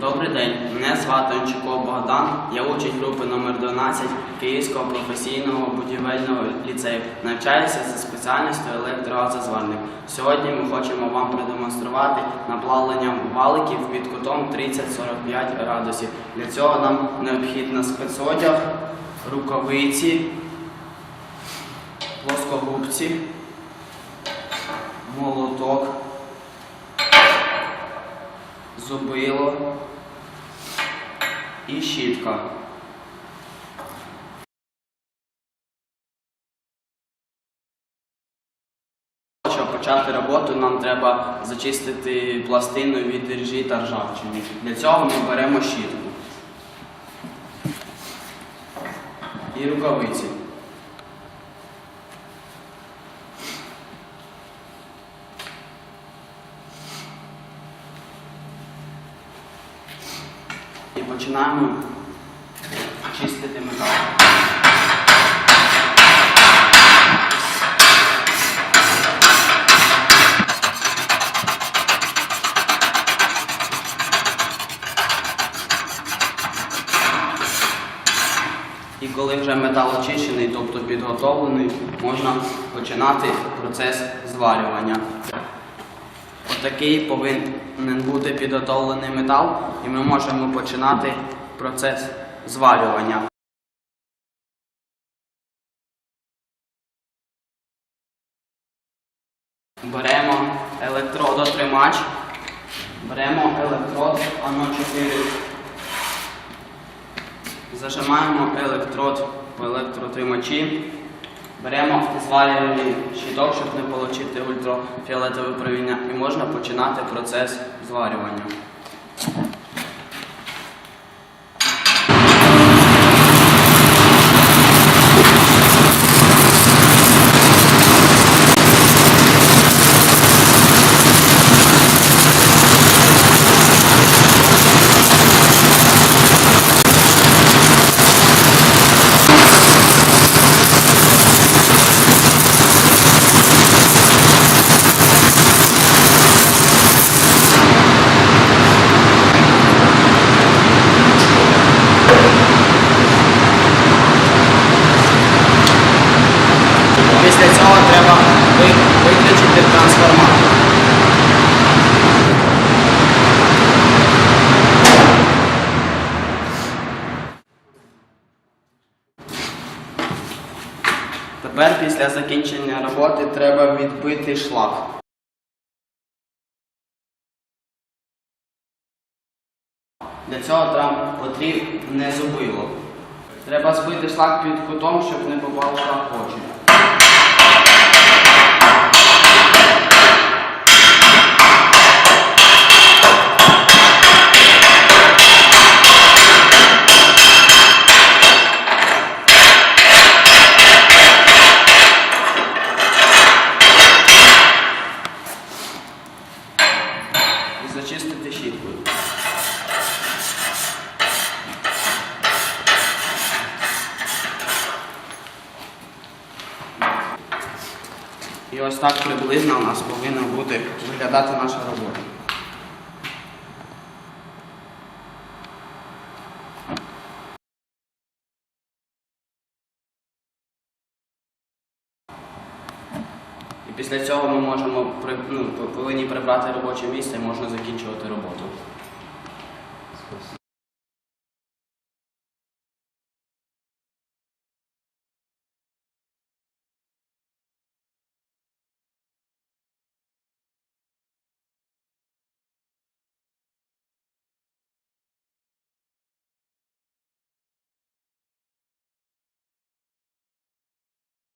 Добрий день, мене звати Ончуков Богдан. Я учень групи номер 12 Київського професійного будівельного ліцею. Навчаюся за спеціальністю електрогазозварник. Сьогодні ми хочемо вам продемонструвати наплавлення валиків під кутом 30-45 градусів. Для цього нам необхідно спецодяг, рукавиці, плоскогубці, молоток, зубило і щітка. Щоб почати роботу, нам треба зачистити пластину від ржі та ржавчини. Для цього ми беремо щітку і рукавиці. Починаємо чистити метал. І коли вже метал очищений, тобто підготовлений, можна починати процес зварювання. Отакий повинен бути підготовлений метал, і ми можемо починати процес зварювання. Беремо електродотримач, беремо електрод АНО4, зажимаємо електрод по електротримачі, беремо зварювальний щиток, щоб не отримати ультрафіолетове проміння, і можна починати процес зварювання. Після цього треба ви- виключити трансформатор. Тепер після закінчення роботи треба відбити шлак. Для цього нам потрібне зубило. Треба збити шлак під кутом, щоб не попав шлак в очі. І зачистити щіткою. І ось так приблизно у нас повинна бути виглядати наша робота. І після цього ми можемо ну, повинні прибрати робоче місце і можна закінчувати роботу.